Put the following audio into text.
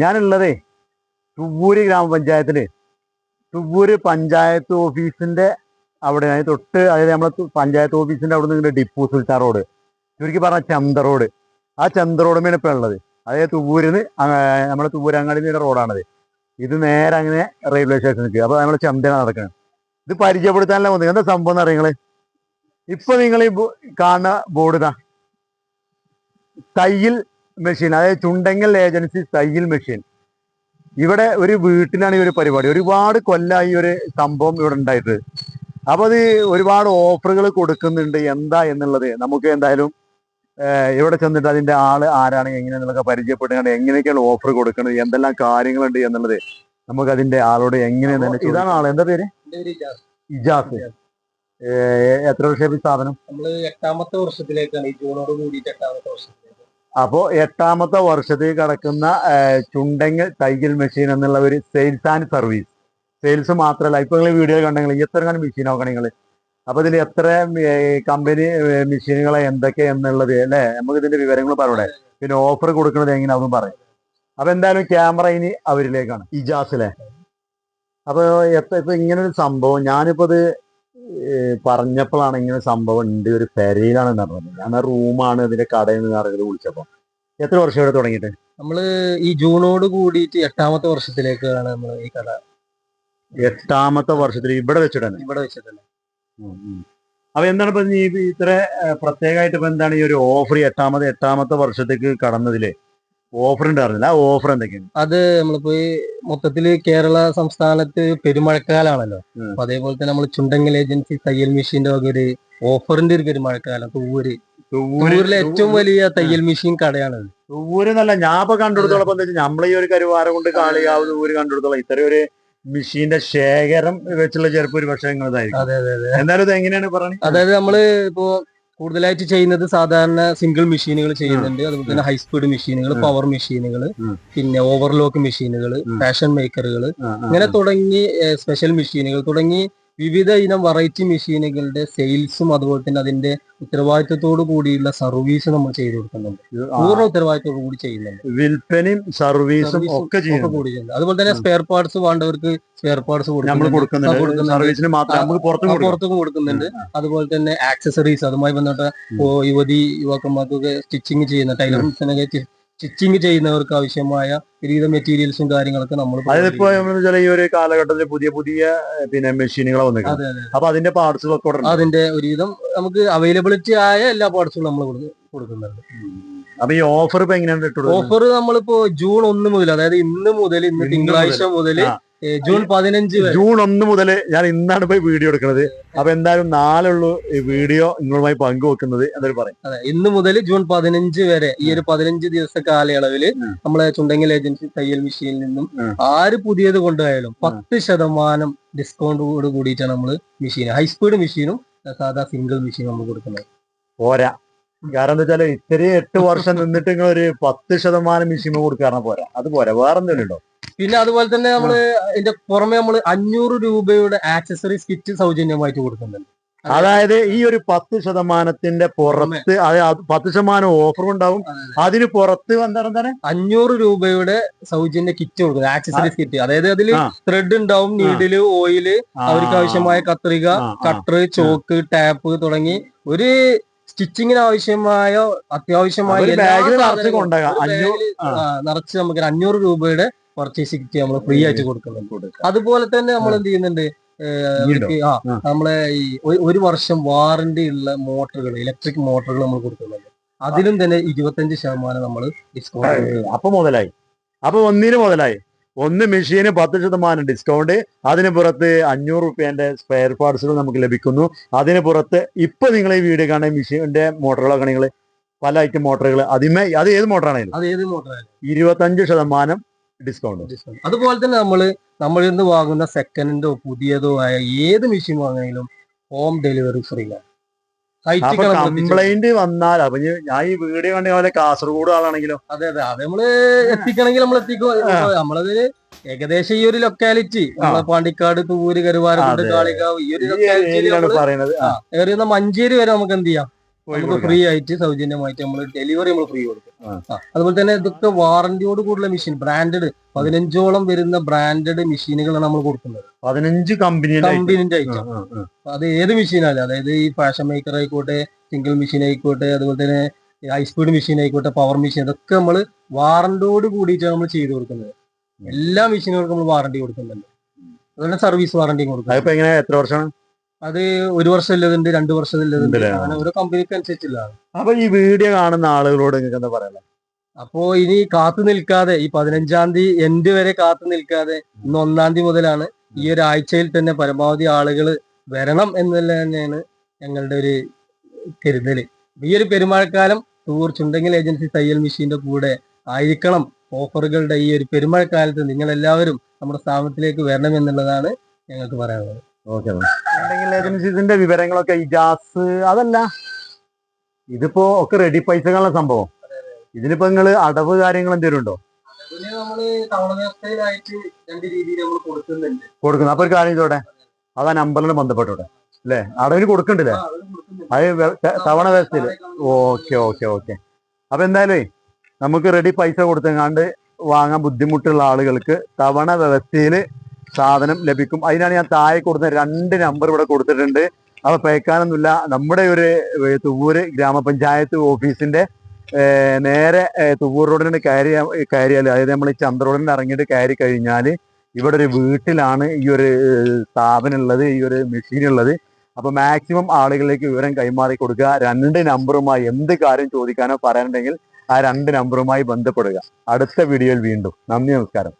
ഞാനുള്ളതേ തുവ്വൂര് ഗ്രാമപഞ്ചായത്തിൽ. തുവ്വൂര് പഞ്ചായത്ത് ഓഫീസിന്റെ അവിടെ അതിന് തൊട്ട് അതായത് നമ്മളെ പഞ്ചായത്ത് ഓഫീസിന്റെ അവിടെ നിന്ന് ഡിപ്പു സുൽത്താൻ റോഡ്. ചുരുക്കി പറഞ്ഞ ചന്ത റോഡ്. ആ ചന്ത റോഡുമേലാണ് ഇപ്പൊ ഉള്ളത്. അതായത് തുവ്വൂരിന്ന് നമ്മുടെ തുവ്വൂരങ്ങാടിന്റെ റോഡാണത്. ഇത് നേരെ അങ്ങനെ റെയിൽവേ സ്റ്റേഷൻ സ്റ്റേഷനിലേക്ക് അപ്പൊ നമ്മളെ ചന്തയാണ് നടക്കുന്നത് ഇത് പരിചയപ്പെടുത്താനല്ല വന്നത്. എന്താ സംഭവം എന്ന് അറിയങ്ങൾ ഇപ്പൊ നിങ്ങൾ ഈ കാണുന്ന ബോർഡ് ഇതാ. തയ്യൽ മെഷീൻ അതായത് ചുണ്ടെങ്കൽ ഏജൻസി തയ്യൽ മെഷീൻ ഇവിടെ ഒരു വീട്ടിലാണ് ഈ ഒരു പരിപാടി. ഒരുപാട് കൊല്ലായി ഈ ഒരു സംഭവം ഇവിടെ ഉണ്ടായിട്ട്. അപ്പോൾ അത് ഒരുപാട് ഓഫറുകൾ കൊടുക്കുന്നുണ്ട്. എന്താ എന്നുള്ളത് നമുക്ക് എന്തായാലും ഇവിടെ ചെന്നിട്ട് അതിന്റെ ആൾ ആരാണ് എങ്ങനെയാണെന്നൊക്കെ പരിചയപ്പെടുകയാണ്. എങ്ങനെയൊക്കെയാണ് ഓഫർ കൊടുക്കുന്നത് എന്തെല്ലാം കാര്യങ്ങളുണ്ട് എന്നുള്ളത് നമുക്ക് അതിന്റെ ആളോട് എങ്ങനെ തന്നെ ഇതാണ് ആൾ. എന്താ പേര്? ഇജാസ്. ഇജാസ്. എത്ര വർഷം സ്ഥാപനം നമ്മൾ എട്ടാമത്തെ വർഷത്തിലേക്കാണ് ഈ ജൂണോട് കൂടിയിട്ട് എട്ടാമത്തെ വർഷത്തിലേക്ക്. അപ്പോ എട്ടാമത്തെ വർഷത്തിൽ കിടക്കുന്ന ചുണ്ടങ്ങൽ തയ്യൽ മെഷീൻ എന്നുള്ള ഒരു സെയിൽസ് ആൻഡ് സർവീസ് സെയിൽസ് മാത്രമല്ല ഇപ്പൊ നിങ്ങൾ വീഡിയോ കണ്ടെങ്കിൽ എത്ര കാണും മെഷീൻ നോക്കണം നിങ്ങൾ അപ്പൊ ഇതിൽ എത്ര കമ്പനി മെഷീനുകളെ എന്തൊക്കെ എന്നുള്ളത് അല്ലെ? നമുക്ക് ഇതിന്റെ വിവരങ്ങൾ പറയണേ പിന്നെ ഓഫർ കൊടുക്കുന്നത് എങ്ങനെ അതും പറയും അപ്പൊ എന്തായാലും ക്യാമറ ഇനി അവരിലേക്കാണ്. ഇജാസിലെ അപ്പൊ എത്ര ഇപ്പൊ ഇങ്ങനെ ഒരു സംഭവം. ഞാനിപ്പോ ഇത് പറഞ്ഞപ്പോഴാണ് ഇങ്ങനെ സംഭവം ഉണ്ട്. ഒരു പെരയിലാണ് നടന്നത്. ഞാൻ ആ റൂമാണ് ഇതിന്റെ കടയിൽ നിന്ന് അറിയത് വിളിച്ചപ്പോ. എത്ര വർഷം ഇവിടെ തുടങ്ങിയിട്ട്? നമ്മൾ ഈ ജൂണോട് കൂടിയിട്ട് എട്ടാമത്തെ വർഷത്തിലേക്കാണ് നമ്മൾ ഈ കട എട്ടാമത്തെ വർഷത്തിൽ ഇവിടെ വെച്ചിട്ട് തന്നെ? ഇവിടെ വെച്ചിട്ടുണ്ട് അപ്പൊ എന്താണ് ഇപ്പൊ ഇത്ര പ്രത്യേകമായിട്ട് ഇപ്പൊ എന്താണ് ഈ ഒരു ഓഫർ എട്ടാമത് എട്ടാമത്തെ വർഷത്തേക്ക് കടന്നതിൽ? ഓഫർ ഉണ്ടായിരുന്നില്ല. ആ ഓഫർ എന്തൊക്കെയാണ്? അത് നമ്മളിപ്പോ ഈ മൊത്തത്തിൽ കേരള സംസ്ഥാനത്ത് പെരുമഴക്കാലാണല്ലോ. അപ്പൊ അതേപോലെ തന്നെ നമ്മൾ ചുണ്ടങ്ങൽ ഏജൻസി തയ്യൽ മെഷീന്റെ വക ഒരു ഓഫറിന്റെ ഒരു പെരുമഴക്കാലം. തൂവൂര്. തൂവൂരിലെ ഏറ്റവും വലിയ തയ്യൽ മെഷീൻ കടയാണ് തൂവൂര് നല്ല ഞാൻ ഇപ്പൊ കണ്ടെടുത്തോളം എന്താ വെച്ചാൽ നമ്മളെ ഈ ഒരു കരുവാരം കൊണ്ട് കാളിയാവുന്ന ഊര് കണ്ടെടുത്തോളം ഇത്രയും ഒരു മെഷീന്റെ ശേഖരം വെച്ചുള്ള ചെറുപ്പം ഒരു പക്ഷേ നിങ്ങളതായിരിക്കും. അതെ അതെ അതെ. എന്തായാലും ഇത് എങ്ങനെയാണ് പറയുന്നത് അതായത് നമ്മൾ ഇപ്പോ കൂടുതലായിട്ട് ചെയ്യുന്നത് സാധാരണ സിംഗിൾ മെഷീനുകൾ ചെയ്യുന്നുണ്ട്. അതുപോലെ തന്നെ ഹൈസ്പീഡ് മെഷീനുകൾ പവർ മെഷീനുകൾ പിന്നെ ഓവർലോക്ക് മെഷീനുകൾ ഫാഷൻ മേക്കറുകൾ ഇങ്ങനെ തുടങ്ങി സ്പെഷ്യൽ മെഷീനുകൾ തുടങ്ങി വിവിധ ഇനം വെറൈറ്റി മെഷീനുകളുടെ സെയിൽസും അതുപോലെ തന്നെ അതിന്റെ ഉത്തരവാദിത്വത്തോടു കൂടിയുള്ള സർവീസ് നമ്മൾ ചെയ്തു കൊടുക്കുന്നുണ്ട്. പൂർണ ഉത്തരവാദിത്തോടു കൂടി ചെയ്യുന്നുണ്ട്. വിൽപ്പനയും സർവീസും ഒക്കെ ചെയ്യുന്നുണ്ട്. അതുപോലെ തന്നെ സ്പെയർ പാർട്സ് വേണ്ടവർക്ക് സ്പെയർ പാർട്സ് പുറത്തും കൊടുക്കുന്നുണ്ട്. അതുപോലെ തന്നെ ആക്സസറീസ് അതുമായി ബന്ധപ്പെട്ട യുവതി യുവാക്കന്മാർക്കൊക്കെ സ്റ്റിച്ചിങ് ചെയ്യുന്ന ടൈലറിംഗ് സ്റ്റിച്ചിങ് ചെയ്യുന്നവർക്ക് ആവശ്യമായ വിവിധ മെറ്റീരിയൽസും കാര്യങ്ങളൊക്കെ നമ്മൾ അതിപ്പോ വെച്ചാൽ ഈ ഒരു കാലഘട്ടത്തിൽ പുതിയ പുതിയ പിന്നെ മെഷീനുകൾ വന്നിട്ടുണ്ട് അപ്പൊ അതിന്റെ പാർട്സുകളൊക്കെ ഉണ്ട്. അതിന്റെ ഒരുവിധം നമുക്ക് അവൈലബിലിറ്റി ആയ എല്ലാ പാർട്സും നമ്മൾ കൊടുക്കുന്നുണ്ട്. അപ്പൊ ഈ ഓഫർ ഇപ്പൊ എങ്ങനെയാണ് ഓഫർ നമ്മളിപ്പോ ജൂൺ ഒന്ന് മുതൽ അതായത് ഇന്ന് മുതൽ ഇന്ന് തിങ്കളാഴ്ച മുതൽ. ജൂൺ പതിനഞ്ച് ജൂൺ ഒന്ന് മുതൽ ഞാൻ ഇന്നാണ് പോയി വീഡിയോ എടുക്കുന്നത് അപ്പൊ എന്തായാലും നാളെ ഉള്ളൂ ഈ വീഡിയോ നിങ്ങളുമായി പങ്കുവെക്കുന്നത് എന്തായാലും പറയും. അതെ ഇന്ന് മുതൽ ജൂൺ പതിനഞ്ച് വരെ ഈ ഒരു പതിനഞ്ച് ദിവസ കാലയളവിൽ ഉം. നമ്മളെ ചുണ്ടങ്ങൽ ഏജൻസി തയ്യൽ മെഷീനിൽ നിന്നും ആര് പുതിയത് കൊണ്ടുപോയാലും പത്ത് ശതമാനം ഡിസ്കൗണ്ടോട് കൂടിയിട്ടാണ് നമ്മൾ മെഷീൻ ഹൈ സ്പീഡ് മെഷീനും സാധാ സിംഗിൾ മെഷീനും നമ്മൾ കൊടുക്കുന്നത്. പോരാ. കാരണം എന്താ വെച്ചാൽ ഇത്രയും എട്ട് വർഷം നിന്നിട്ട് നിങ്ങൾ ഒരു പത്ത് ശതമാനം മെഷീൻ കൊടുക്കാറ പോരാ. അത് പോരാ. വേറെ എന്തെങ്കിലും ഉണ്ടോ പിന്നെ അതുപോലെ തന്നെ നമ്മൾ ഇതിന്റെ പുറമെ നമ്മൾ അഞ്ഞൂറ് രൂപയുടെ ആക്സസറീസ് കിറ്റ് സൗജന്യമായിട്ട് കൊടുക്കുന്നുണ്ട്. അതായത് ഈ ഒരു പത്ത് ശതമാനത്തിന്റെ പുറത്ത് അത് പത്ത് ശതമാനം ഓഫർ ഉണ്ടാവും. അതിന് പുറത്ത് എന്താണ് എന്താണ്? അഞ്ഞൂറ് രൂപയുടെ സൗജന്യ കിറ്റ് കൊടുക്കുന്നത് ആക്സസറീസ് കിറ്റ് അതായത് അതിൽ ത്രെഡ് ഉണ്ടാവും നീഡിൽ ഓയിൽ അവർക്ക് ആവശ്യമായ കത്രിക. കട്ടർ ചോക്ക് ടാപ്പ് തുടങ്ങി ഒരു സ്റ്റിച്ചിങ്ങിന് ആവശ്യമായ അത്യാവശ്യമായ നിറച്ച് നമുക്ക് അഞ്ഞൂറ് രൂപയുടെ പർച്ചേസ് കിറ്റ് നമ്മൾ ഫ്രീ ആയിട്ട് കൊടുക്കുന്നുണ്ട്. അതുപോലെ തന്നെ നമ്മൾ എന്ത് ചെയ്യുന്നുണ്ട്. നമ്മളെ ഈ ഒരു- ഒരു വർഷം വാറന്റി ഉള്ള മോട്ടറുകൾ ഇലക്ട്രിക് മോട്ടറുകൾ നമ്മൾ കൊടുക്കുന്നുണ്ട്. അതിലും തന്നെ ഇരുപത്തഞ്ച് ശതമാനം നമ്മൾ ഡിസ്കൗണ്ട് അപ്പൊ മുതലായി. അപ്പൊ ഒന്നിന് മുതലായി. ഒന്ന് മെഷീന് പത്ത് ശതമാനം ഡിസ്കൗണ്ട് അതിന് പുറത്ത് അഞ്ഞൂറ് റുപ്യന്റെ സ്പെയർ പാർട്സുകൾ നമുക്ക് ലഭിക്കുന്നു. അതിന് പുറത്ത് ഇപ്പൊ നിങ്ങൾ ഈ വീഡിയോ കാണുന്ന മെഷീന്റെ മോട്ടറുകളൊക്കെ നിങ്ങൾ പല ഐറ്റം മോട്ടറുകൾ. അതിമേ അത് ഏത് മോട്ടറാണെങ്കിലും അത് ഏത് മോട്ടറായാലും ഇരുപത്തഞ്ച് ശതമാനം ഡിസ്കൗണ്ട് അതുപോലെ തന്നെ നമ്മൾ നമ്മളിൽ നിന്ന് വാങ്ങുന്ന സെക്കൻഡോ പുതിയതോ ആയ ഏത് മെഷീൻ വാങ്ങുന്നതിലും ഹോം ഡെലിവറി ഫ്രീ ആണ്. കംപ്ലൈന്റ് വന്നാൽ അപ്പൊ ഞാൻ ഈ വീഡിയോ കണ്ടി പോലെ കാസർഗോഡ് ആളാണെങ്കിലോ? അതെ അതെ. അത് നമ്മൾ എത്തിക്കണമെങ്കിൽ നമ്മൾ എത്തിക്കും. നമ്മളത് ഏകദേശം ഈ ഒരു ലൊക്കാലിറ്റി നമ്മളെ പാണ്ടിക്കാട് തൂര് കരുവാരക്കുണ്ട് കാളികാവ് ഈ ഒരു ലൊക്കാലിറ്റിയിലാണ് മഞ്ചേരി വരെ നമുക്ക് എന്ത് ചെയ്യാം? നമുക്ക് ഫ്രീ ആയിട്ട് സൗജന്യമായിട്ട് നമ്മൾ ഡെലിവറി നമ്മൾ ഫ്രീ കൊടുക്കും. അതുപോലെ തന്നെ ഇതൊക്കെ വാറന്റിയോട് കൂടുതൽ മെഷീൻ ബ്രാൻഡഡ് പതിനഞ്ചോളം വരുന്ന ബ്രാൻഡഡ് മെഷീനുകളാണ് നമ്മൾ കൊടുക്കുന്നത്. പതിനഞ്ച് കമ്പനിയുടെ കമ്പനിന്റെ ഐറ്റം അത് ഏത് മെഷീനാലും അതായത് ഈ ഫാഷൻ മേക്കർ ആയിക്കോട്ടെ സിംഗിൾ മെഷീൻ ആയിക്കോട്ടെ അതുപോലെ തന്നെ ഹൈ സ്പീഡ് മെഷീൻ ആയിക്കോട്ടെ പവർ മെഷീൻ അതൊക്കെ നമ്മൾ വാറന്റിയോട് കൂടിയിട്ടാണ് നമ്മൾ ചെയ്തു കൊടുക്കുന്നത്. എല്ലാ മെഷീനുകൾക്കും നമ്മൾ വാറന്റി കൊടുക്കുന്നുണ്ട്. അതുപോലെ സർവീസ് വാറന്റി കൊടുക്കുന്നത് എത്ര വർഷമാണ്? അത് ഒരു വർഷം ഇല്ലതുണ്ട് രണ്ടു വർഷം ഇല്ലതുണ്ട് ഉണ്ടല്ലേ? അങ്ങനെ ഓരോ കമ്പനിക്ക് അനുസരിച്ചില്ല അപ്പൊ ഈ വീഡിയോ കാണുന്ന ആളുകളോട് നിങ്ങൾക്ക് എന്താ പറയാ അപ്പോ ഇനി കാത്തു നിൽക്കാതെ ഈ പതിനഞ്ചാം തീയതി എൻഡ് വരെ കാത്തു നിൽക്കാതെ ഇന്ന് ഒന്നാം തീയതി മുതലാണ് ഈ ഒരു ആഴ്ചയിൽ തന്നെ പരമാവധി ആളുകൾ വരണം എന്നല്ല തന്നെയാണ് ഞങ്ങളുടെ ഒരു കരുതൽ. ഈ ഒരു പെരുമഴക്കാലം ടൂർ ചുണ്ടെങ്കിൽ ഏജൻസി തയ്യൽ മെഷീന്റെ കൂടെ ആയിരിക്കണം ഓഫറുകളുടെ ഈ ഒരു പെരുമഴക്കാലത്ത് നിങ്ങൾ എല്ലാവരും നമ്മുടെ സ്ഥാപനത്തിലേക്ക് വരണം എന്നുള്ളതാണ് ഞങ്ങൾക്ക് പറയാനുള്ളത്. ഓക്കെ ഉണ്ടെങ്കിൽ ഏജൻസീസിന്റെ വിവരങ്ങളൊക്കെ ഇജാസ് അതല്ല. ഇതിപ്പോ ഒക്കെ റെഡി പൈസകളുടെ സംഭവം. ഇതിനിപ്പോ നിങ്ങൾ അടവ് കാര്യങ്ങൾ എന്തെങ്കിലും ഉണ്ടോ? കൊടുക്കുന്നു തവണ വ്യവസ്ഥയിലായിട്ട് രണ്ട് രീതിയിൽ നമ്മൾ കൊടുക്കുന്നുണ്ട്. കൊടുക്കുന്നത് അപ്പൊ ഒരു കാര്യം ചെയ്തോടെ അത് ആ നമ്പറിന് ബന്ധപ്പെട്ടോടെ അല്ലേ? അടവിന് കൊടുക്കണ്ടില്ലേ? അത് തവണ വ്യവസ്ഥയിൽ. ഓക്കെ ഓക്കെ ഓക്കെ അപ്പൊ എന്തായാലും നമുക്ക് റെഡി പൈസ കൊടുത്തെങ്ങാണ്ട് വാങ്ങാൻ ബുദ്ധിമുട്ടുള്ള ആളുകൾക്ക് തവണ വ്യവസ്ഥയിൽ സാധനം ലഭിക്കും. അതിനാണ് ഞാൻ താഴെ കൊടുത്ത രണ്ട് നമ്പർ ഇവിടെ കൊടുത്തിട്ടുണ്ട്. അപ്പൊ പേക്കാനൊന്നുമില്ല. നമ്മുടെ ഒരു തുവൂര് ഗ്രാമപഞ്ചായത്ത് ഓഫീസിന്റെ നേരെ തുവൂർ റോഡിന് കയറി കയറിയാൽ അതായത് നമ്മൾ ഈ ചന്ദ്ര റോഡിന് ഇറങ്ങിയിട്ട് കയറി കഴിഞ്ഞാൽ ഇവിടെ ഒരു വീട്ടിലാണ് ഈ ഒരു സ്ഥാപനം ഉള്ളത് ഈ ഒരു മെഷീൻ ഉള്ളത്. അപ്പൊ മാക്സിമം ആളുകളിലേക്ക് വിവരം കൈമാറി കൊടുക്കുക. രണ്ട് നമ്പറുമായി എന്ത് കാര്യം ചോദിക്കാനോ പറയാനുണ്ടെങ്കിൽ ആ രണ്ട് നമ്പറുമായി ബന്ധപ്പെടുക. അടുത്ത വീഡിയോയിൽ വീണ്ടും. നന്ദി നമസ്കാരം.